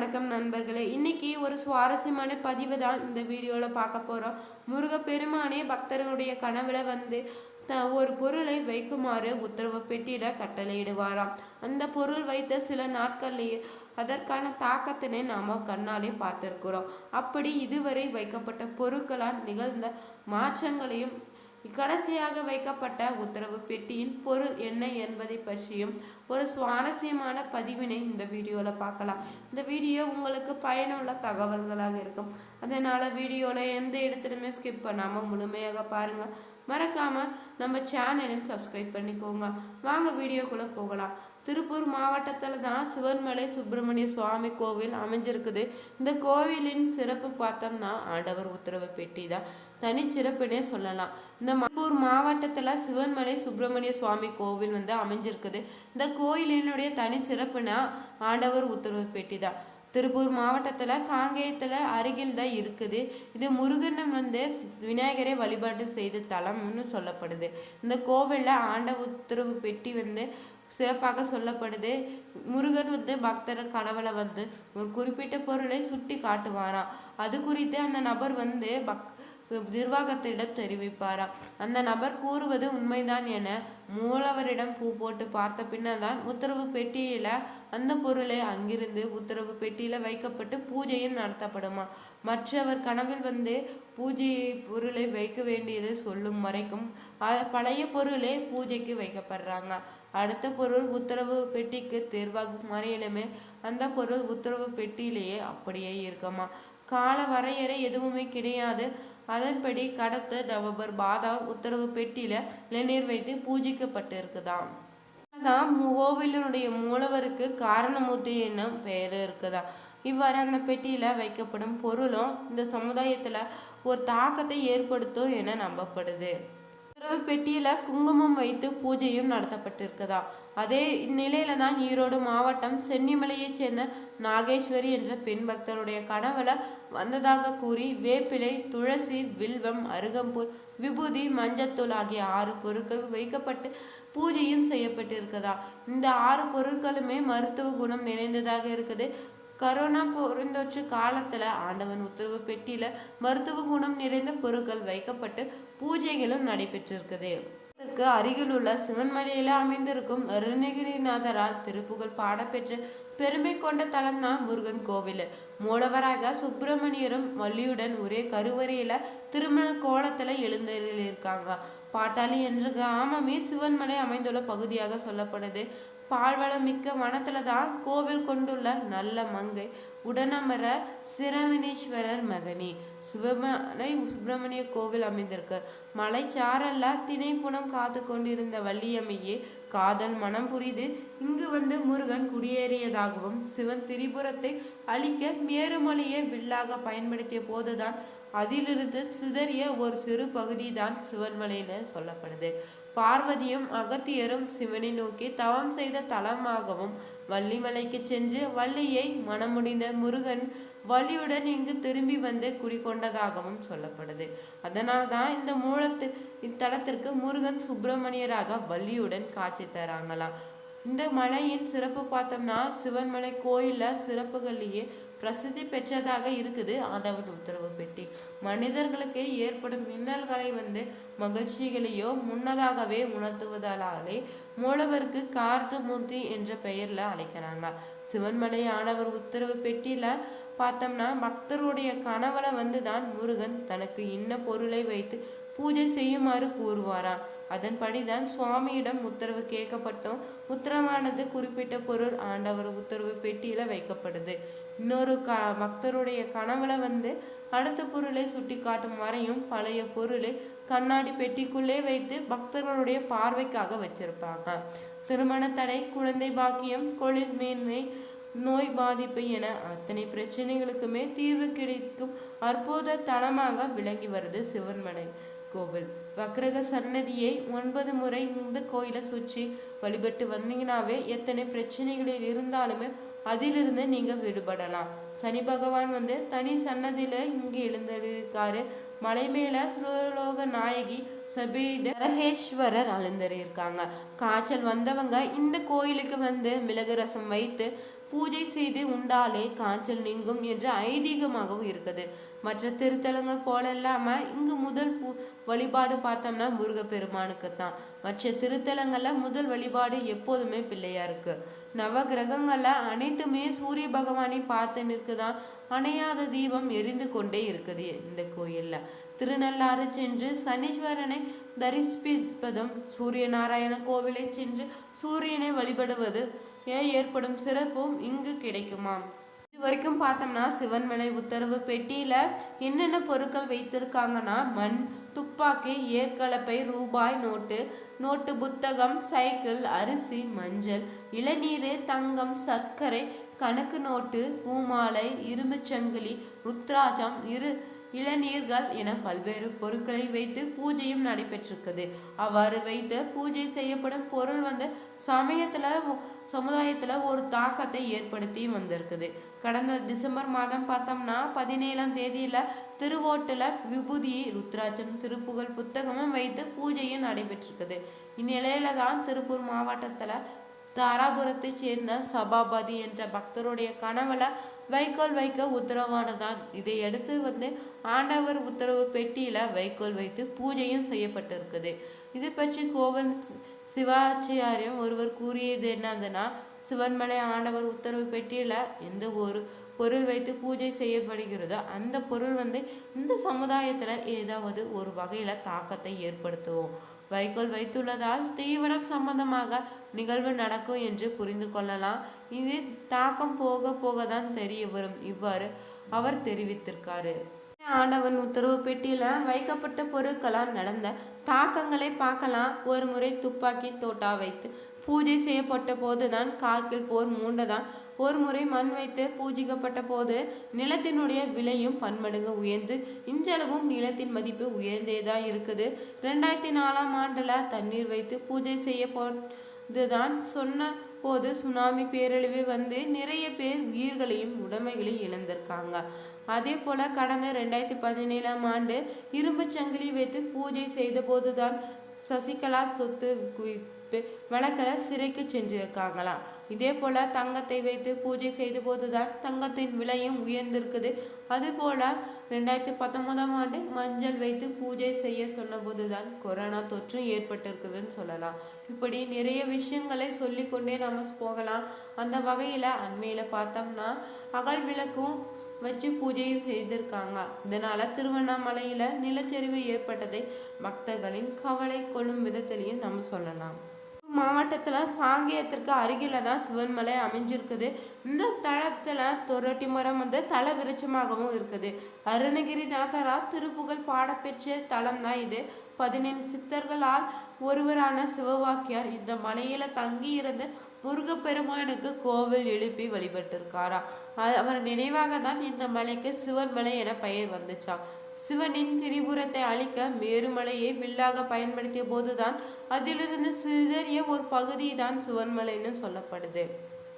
வணக்கம் நண்பர்களே. இன்னைக்கு ஒரு சுவாரஸ்யமான பதிவு தான் இந்த வீடியோவில் பார்க்க போகிறோம் முருகப்பெருமானே பக்தர்களுடைய கனவுல வந்து த ஒரு பொருளை வைக்குமாறு உத்தரவு பெட்டியில கட்டளையிடுவாராம். அந்த பொருள் வைத்த சில நாட்கள்லேயே அதற்கான தாக்கத்தினை நாம் கண்ணாலே பார்த்துருக்குறோம். அப்படி இதுவரை வைக்கப்பட்ட பொருட்களால் நிகழ்ந்த மாற்றங்களையும் கடைசியாக வைக்கப்பட்ட உத்தரவு பெட்டியின் பொருள் என்ன என்பதை பற்றியும் ஒரு சுவாரஸ்யமான பதிவினை இந்த வீடியோவில் பார்க்கலாம். இந்த வீடியோ உங்களுக்கு பயனுள்ள தகவல்களாக இருக்கும். அதனால் வீடியோவில் எந்த இடத்துலையுமே ஸ்கிப் பண்ணாமல் முழுமையாக பாருங்கள் மறக்காமல் நம்ம சேனலையும் சப்ஸ்கிரைப் பண்ணிக்கோங்க. வாங்க வீடியோக்குள்ளே போகலாம். திருப்பூர் மாவட்டத்தில் தான் சிவன்மலை சுப்பிரமணிய சுவாமி கோவில் அமைஞ்சிருக்குது. இந்த கோவிலின் சிறப்பு பார்த்தோம்னா ஆண்டவர் உத்தரவு பெட்டி தான். தனிச்சிறப்புனே சொல்லலாம். இந்த திருப்பூர் மாவட்டத்தில் சிவன்மலை சுப்பிரமணிய சுவாமி கோவில் வந்து அமைஞ்சிருக்குது. இந்த கோயிலினுடைய தனி சிறப்புனா ஆண்டவர் உத்தரவு பெட்டி தான். திருப்பூர் மாவட்டத்தில் காங்கேயத்தில் அருகில் தான் இருக்குது. இது முருகன் வந்து விநாயகரை வழிபாடு செய்த தலம்னு சொல்லப்படுது. இந்த கோவிலில் ஆண்ட உத்தரவு பெட்டி வந்து சிறப்பாக சொல்லப்படுது. முருகன் வந்து பக்தர் கனவுல வந்து ஒரு குறிப்பிட்ட பொருளை சுட்டி காட்டுவாராம் அது குறித்து அந்த நபர் வந்து பக் நிர்வாகத்திடம் தெரிவிப்பாராம் அந்த நபர் கூறுவது உண்மைதான் என மூலவரிடம் பூ போட்டு பார்த்த பின்னர் தான் உத்தரவு பெட்டியில அந்த பொருளை அங்கிருந்து உத்தரவு பெட்டியில வைக்கப்பட்டு பூஜையும் நடத்தப்படுமா? மற்றவர் கனவில் வந்து பூஜை பொருளை வைக்க வேண்டியது சொல்லும் வரைக்கும் பழைய பொருளே பூஜைக்கு வைக்கப்படுறாங்க. அடுத்த பொருள் உத்தரவு பெட்டிக்கு தேர்வாகும் வரையிலுமே அந்த பொருள் உத்தரவு பெட்டியிலேயே அப்படியே இருக்குமா. கால வரையறை எதுவுமே கிடையாது. அதன்படி கடத்த நவம்பர் பாதா உத்தரவு பெட்டியில இளநீர் வைத்து பூஜிக்கப்பட்டு இருக்குதாம் தான் கோவிலினுடைய மூலவருக்கு காரணமூர்த்தி என்னும் பெயர் இருக்குதா இவ்வாறு அந்த பெட்டியில வைக்கப்படும் பொருளும் இந்த சமுதாயத்துல ஒரு தாக்கத்தை ஏற்படுத்தும் என நம்பப்படுது. உத்தரவு பெட்டியில குங்குமம் வைத்து பூஜையும் நடத்தப்பட்டிருக்குதா? அதே நிலையில தான் ஈரோடு மாவட்டம் சென்னிமலையைச் சேர்ந்த நாகேஸ்வரி என்ற பெண் பக்தருடைய கனவுல வந்ததாக கூறி வேப்பிலை துளசி வில்வம் அருகம்புல் விபூதி மஞ்சத்தூள் ஆகிய ஆறு பொருட்கள் வைக்கப்பட்டு பூஜையும் செய்யப்பட்டிருக்குதா? இந்த ஆறு பொருட்களுமே மருத்துவ குணம் நிறைந்ததாக இருக்குது. கரோனா பெருந்தொற்று காலத்தில் ஆண்டவன் உத்தரவு பெட்டியில் மருத்துவ குணம் நிறைந்த பொருட்கள் வைக்கப்பட்டு பூஜைகளும் நடைபெற்றிருக்குது. இதற்கு அருகிலுள்ள சிவன்மலையில் அமைந்திருக்கும் அருணகிரிநாதரால் திருப்புகழ் பாடப்பெற்ற பெருமை கொண்ட தலம் தான் முருகன் கோவில். மூலவராக சுப்பிரமணியரும் மல்லியுடன் ஒரே கருவறையில் திருமண கோலத்தில் எழுந்திருக்காங்க பாட்டாளி என்ற கிராமமே சிவன்மலை அமைந்துள்ள பகுதியாக சொல்லப்படுது. பால்வளம் மிக்க வனத்துல தான் கோவில் கொண்டுள்ள நல்ல மங்கை. உடனமர சிரவணீஸ்வரர் மகனி. சிவமலை சுப்பிரமணிய கோவில் அமைந்திருக்கு. மலைச்சாரல்ல திணைப்புணம் காத்து கொண்டிருந்த வள்ளியம்மையே காதல் மனம் புரிது இங்கு வந்து முருகன் குடியேறியதாகவும் சிவன் திரிபுரத்தை அழிக்க மேருமொழியை வில்லாக பயன்படுத்திய போதுதான் அதிலிருந்து சிதறிய ஒரு சிறு பகுதி தான் சிவன்மலைன்னு சொல்லப்படுது. பார்வதியும் அகத்தியரும் சிவனை நோக்கி தவம் செய்த தலமாகவும் வள்ளிமலைக்கு சென்று வள்ளியை மனமுடிந்த முருகன் வள்ளியுடன் இங்கு திரும்பி வந்து குடிகொண்டதாகவும் சொல்லப்படுது. அதனால் தான் இந்த மூலத்து இத்தலத்திற்கு முருகன் சுப்பிரமணியராக வள்ளியுடன் காட்சி தராங்களாம். இந்த மலையின் சிறப்பு பார்த்தோம்னா சிவன்மலை கோயிலில் சிறப்புகள்லேயே பிரசித்தி பெற்றதாக இருக்குது. ஆண்டவன் உத்தரவு பெட்டி. மனிதர்களுக்கு ஏற்படும் மின்னல்களை வந்து மகிழ்ச்சிகளையோ முன்னதாகவே உணர்த்துவதாலே மூலவருக்கு காரணமூர்த்தி என்ற பெயர்ல அழைக்கிறாங்க. சிவன்மலை ஆண்டவர் உத்தரவு பெட்டியில பார்த்தோம்னா பக்தருடைய கனவுல வந்து தான் முருகன் தனக்கு இன்ன பொருளை வைத்து பூஜை செய்யுமாறு கூறுவாராம் அதன்படிதான் சுவாமியிடம் உத்தரவு கேட்கப்பட்டோம். உத்தரவானது குறிப்பிட்ட பொருள் ஆண்டவர் உத்தரவு பெட்டியில வைக்கப்படுது. இன்னொரு க பக்தருடைய கனவுல வந்து அடுத்த பொருளை சுட்டி காட்டும் வரையும் பழைய பொருளை கண்ணாடி பெட்டிக்குள்ளே வைத்து பக்தர்களுடைய பார்வைக்காக வச்சிருப்பாங்க. திருமண தடை குழந்தை பாக்கியம் கொழில் மேன்மை நோய் பாதிப்பு என அத்தனை பிரச்சனைகளுக்குமே தீர்வு கிடைக்கும் அற்புத தளமாக விளங்கி வருது சிவன்மலை கோவில். வக்ரக சன்னதியை ஒன்பது முறை இந்த கோயிலை சுற்றி வழிபட்டு வந்தீங்கன்னாவே எத்தனை பிரச்சனைகளில் இருந்தாலுமே அதிலிருந்து நீங்க விடுபடலாம். சனி பகவான் வந்து தனி சன்னதியில இங்கு எழுந்திருக்காரு. மலை மேல சுரலோக நாயகி சபீத நரகேஸ்வரர் அழுந்தறியிருக்காங்க காய்ச்சல் வந்தவங்க இந்த கோயிலுக்கு வந்து மிளகு ரசம் வைத்து பூஜை செய்து உண்டாலே காய்ச்சல் நீங்கும் என்று ஐதீகமாகவும் இருக்குது. மற்ற திருத்தலங்கள் போல இல்லாம இங்கு முதல் பூ வழிபாடு பார்த்தோம்னா முருகப்பெருமானுக்கு தான் மற்ற திருத்தலங்கள்ல முதல் வழிபாடு எப்போதுமே பிள்ளையாருக்கு. நவ கிரகங்களில் அனைத்துமே சூரிய பகவானை பார்த்து நிற்குதான் அணையாத தீபம் எரிந்து கொண்டே இருக்குது இந்த கோயிலில். திருநள்ளாறு சென்று சனீஸ்வரனை தரிசிப்பதும் சூரிய நாராயண கோவிலை சென்று சூரியனை வழிபடுவது ஏற்படும் சிறப்பும் இங்கு கிடைக்குமாம். இது வரைக்கும் பார்த்தோம்னா சிவன்மலை உத்தரவு பெட்டியில் என்னென்ன பொருட்கள் வைத்திருக்காங்கன்னா மண் துப்பாக்கி ஏற்கலப்பை ரூபாய் நோட்டு நோட்டு புத்தகம் சைக்கிள் அரிசி மஞ்சள் இளநீர் தங்கம் சர்க்கரை கணக்கு நோட்டு பூமாலை இரும்பு சங்கிலி ருத்ராஜம் இரு இளநீர்கள் என பல்வேறு பொருட்களை வைத்து பூஜையும் நடைபெற்றிருக்குது. அவ்வாறு வைத்து பூஜை செய்யப்படும் பொருள் வந்து சமயத்தில் சமுதாயத்தில் ஒரு தாக்கத்தை ஏற்படுத்தி வந்திருக்குது. கடந்த டிசம்பர் மாதம் பார்த்தோம்னா பதினேழாம் தேதியில் திருவோட்டில் விபூதி ருத்ராட்சம் திருப்புகழ் புத்தகமும் வைத்து பூஜையும் நடைபெற்றிருக்குது. இந்நிலையில தான் திருப்பூர் மாவட்டத்தில் தாராபுரத்தை சேர்ந்த சபாபதி என்ற பக்தருடைய கனவுல வைக்கோல் வைக்க உத்தரவானதான் இதையடுத்து வந்து ஆண்டவர் உத்தரவு பெட்டியில வைக்கோல் வைத்து பூஜையும் செய்யப்பட்டிருக்குது. இது பற்றி கோவில் சிவாச்சாரியம் ஒருவர் கூறியது என்னதுன்னா சிவன்மலை ஆண்டவர் உத்தரவு பெட்டியில் எந்த ஒரு பொருள் வைத்து பூஜை செய்யப்படுகிறதோ அந்த பொருள் வந்து இந்த சமுதாயத்தில் ஏதாவது ஒரு வகையில் தாக்கத்தை ஏற்படுத்துவோம். வைக்கோல் வைத்துள்ளதால் தீவிரம் சம்பந்தமாக நிகழ்வு நடக்கும் என்று புரிந்து கொள்ளலாம். இது தாக்கம் போக போக தான் தெரிய வரும். இவ்வாறு அவர் தெரிவித்திருக்காரு. ஆண்டவன் உத்தரவு பெட்டியில் வைக்கப்பட்ட பொருட்களால் நடந்த தாக்கங்களை பார்க்கலாம். ஒரு முறை துப்பாக்கி தோட்டா வைத்து பூஜை செய்யப்பட்ட போதுதான் கார்கில் போர் மூண்டதான் ஒரு முறை மண் வைத்து பூஜிக்கப்பட்ட போது நிலத்தினுடைய விலையும் பன்மடங்கு உயர்ந்து இன்றளவும் நிலத்தின் மதிப்பு உயர்ந்தே தான் இருக்குது. ரெண்டாயிரத்தி நாலாம் ஆண்டில் தண்ணீர் வைத்து பூஜை செய்யப்போதுதான் சொன்ன போது சுனாமி பேரழிவு வந்து நிறைய பேர் உயிர்களையும் உடைமைகளையும் இழந்திருக்காங்க. அதே போல கடந்த ரெண்டாயிரத்தி பதினேழாம் ஆண்டு இரும்பு சங்கிலி வைத்து பூஜை செய்த போதுதான் சசிகலா சொத்து குவிப்பு வழக்கில் சிறைக்கு சென்றிருக்காங்களாம் இதே போல தங்கத்தை வைத்து பூஜை செய்த போதுதான் தங்கத்தின் விலையும் உயர்ந்திருக்குது. அதுபோல ரெண்டாயிரத்தி பத்தொன்பதாம் ஆண்டு மஞ்சள் வைத்து பூஜை செய்ய சொன்ன போதுதான் கொரோனா தொற்று ஏற்பட்டிருக்குதுன்னு சொல்லலாம். இப்படி நிறைய விஷயங்களை சொல்லிக்கொண்டே நாம போகலாம். அந்த வகையில அண்மையில பார்த்தோம்னா அகல் விளக்கும் வச்சு பூஜையும் செய்திருக்காங்க. இதனால திருவண்ணாமலையில நிலச்சரிவு ஏற்பட்டதை பக்தர்களின் கவலை கொள்ளும் விதத்திலையும் நம்ம சொல்லலாம். மாவட்டத்தில் காங்கேயத்திற்கு அருகில தான் சிவன்மலை அமைஞ்சிருக்குது. இந்த தளத்தில் தொரட்டி மரம் வந்து தலை விருட்சமாகவும் இருக்குது அருணகிரிநாதரா திருப்புகழ் பாடப்பெற்ற தலம் தான் இது. பதினெண் சித்தர்களால் ஒருவரான சிவவாக்கியார் இந்த மலையில தங்கி இருந்து முருகப்பெருமானுக்கு கோவில் எழுப்பி வழிபட்டிருக்காராம் அவர் நினைவாக தான் இந்த மலைக்கு சிவன் மலை என பெயர் வந்துச்சாம் சிவனின் திரிபுரத்தை அழிக்க மேருமலையை வில்லாக பயன்படுத்திய போதுதான் அதிலிருந்து சிதறிய ஒரு பகுதி தான் சிவன்மலைன்னு சொல்லப்படுது.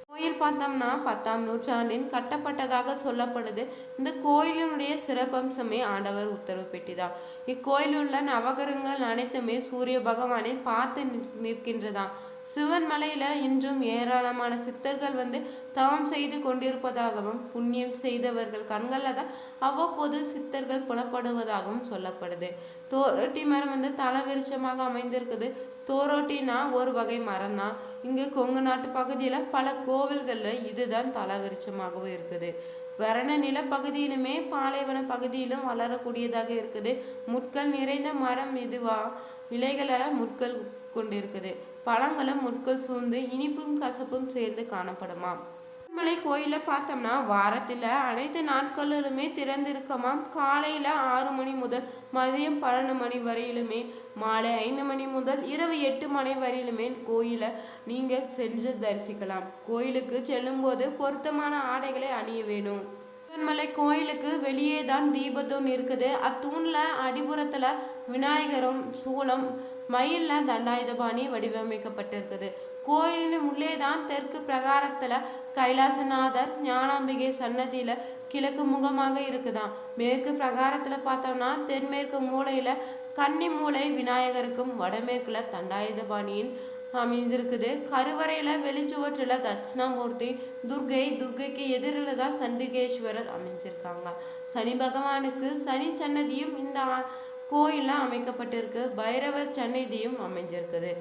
கோயில் பார்த்தோம்னா பத்தாம் நூற்றாண்டின் கட்டப்பட்டதாக சொல்லப்படுது. இந்த கோயிலினுடைய சிறப்பம்சமே ஆண்டவர் உத்தரவு பெட்டிதான் இக்கோயிலுள்ள நவகரங்கள் அனைத்துமே சூரிய பகவானை பார்த்து நிற்கின்றதாம் சிவன்மலையில் இன்றும் ஏராளமான சித்தர்கள் வந்து தவம் செய்து கொண்டிருப்பதாகவும் புண்ணியம் செய்தவர்கள் கண்களில் தான் அவ்வப்போது சித்தர்கள் புலப்படுவதாகவும் சொல்லப்படுது. தோரோட்டி மரம் வந்து தலைவிருச்சமாக அமைந்திருக்குது. தோரோட்டினா ஒரு வகை மரம் தான். இங்கு கொங்கு நாட்டு பகுதியில் பல கோவில்களில் இதுதான் தலைவிருச்சமாகவும் இருக்குது. வரண நிலப்பகுதியிலுமே பாலைவன பகுதியிலும் வளரக்கூடியதாக இருக்குது. முட்கள் நிறைந்த மரம் இதுவா? இலைகளெல்லாம் முட்கள் கொண்டிருக்குது. பழங்களும் முட்கள் சூழ்ந்து இனிப்பும் கசப்பும் சேர்ந்து காணப்படுமாம். மலை கோயில பார்த்தோம்னா வாரத்தில் அனைத்து நாட்களிலுமே திறந்திருக்கமாம். காலையில் ஆறு மணி முதல் மதியம் பன்னெண்டு மணி வரையிலுமே மாலை ஐந்து மணி முதல் இரவு எட்டு மணி வரையிலுமே கோயிலை நீங்கள் சென்று தரிசிக்கலாம். கோயிலுக்கு செல்லும்போது பொருத்தமான ஆடைகளை அணிய வேணும். சிவன்மலை கோயிலுக்கு வெளியே தான் தீபத்தூண் இருக்குது. அத்தூணில் அடிபுறத்தில் விநாயகரும் சூளம் மயில்ல தண்டாயுதபாணி வடிவமைக்கப்பட்டிருக்குது. கோயிலின் உள்ளே தான் தெற்கு பிரகாரத்துல கைலாசநாதர் ஞானாம்பிகை சன்னதியில் கிழக்கு முகமாக இருக்குதாம். மேற்கு பிரகாரத்துல பார்த்தோம்னா தென்மேற்கு மூலையில கன்னி மூலை விநாயகருக்கும் வடமேற்குல தண்டாயுதபாணியின் அமைஞ்சிருக்குது கருவறையில் வெளிச்சுவற்றில் தட்சிணாமூர்த்தி துர்கை துர்கைக்கு எதிரில் தான் சண்டிகேஸ்வரர் அமைஞ்சிருக்காங்க. சனி பகவானுக்கு சனி சன்னதியும் இந்த கோயிலாக அமைக்கப்பட்டிருக்கு. பைரவர் சன்னதியும் அமைஞ்சிருக்குது.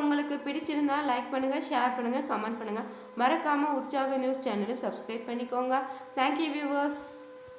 உங்களுக்கு பிடிச்சிருந்தா லைக் பண்ணுங்கள் ஷேர் பண்ணுங்கள் கமெண்ட் பண்ணுங்கள் மறக்காமல் உற்சாக நியூஸ் சேனலும் சப்ஸ்கிரைப் பண்ணிக்கோங்க. Thank you viewers